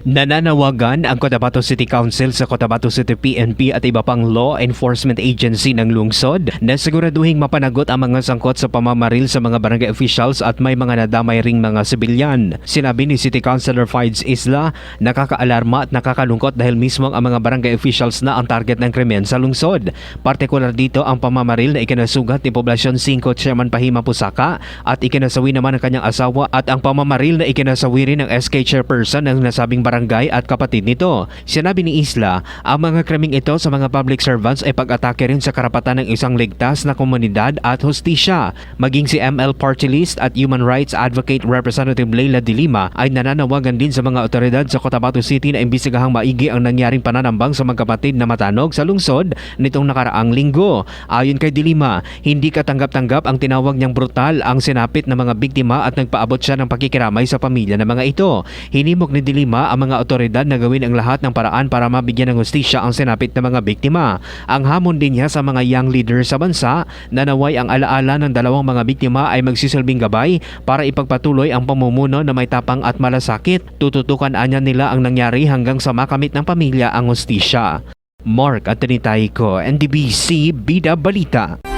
Nananawagan ang Cotabato City Council sa Cotabato City PNP at iba pang law enforcement agency ng lungsod na siguraduhing mapanagot ang mga sangkot sa pamamaril sa mga barangay officials at may mga nadamay ring mga sibilyan. Sinabi ni City Councilor Fides Isla, nakakaalarma at nakakalungkot dahil mismo ang mga barangay officials na ang target ng krimen sa lungsod. Partikular dito ang pamamaril na ikinasugat ni Poblasyon 5 Chairman Pahima Pusaka at ikinasawi naman ng kanyang asawa at ang pamamaril na ikinasawi rin ng SK Chairperson ng nasabing barangay at kapatid nito. Sinabi ni Isla, ang mga krimeng ito sa mga public servants ay pag-atake rin sa karapatan ng isang ligtas na komunidad at hostisya. Maging si ML Party List at Human Rights Advocate Representative Leila Dilima ay nananawagan din sa mga otoridad sa Cotabato City na imbistigahang maigi ang nangyaring pananambang sa magkapatid na matanog sa lungsod nitong nakaraang linggo. Ayon kay Dilima, hindi katanggap-tanggap ang tinawag niyang brutal ang sinapit ng mga biktima at nagpaabot siya ng pakikiramay sa pamilya ng mga ito. Hinimok ni Dilima ang mga otoridad na gawin ang lahat ng paraan para mabigyan ng hustisya ang sinapit ng mga biktima. Ang hamon din niya sa mga young leaders sa bansa na naway ang alaala ng dalawang mga biktima ay magsisilbing gabay para ipagpatuloy ang pamumuno na may tapang at malasakit. Tututukan anya nila ang nangyari hanggang sa makamit ng pamilya ang hustisya. Mark at Tanitay ko, NDBC Bida Balita.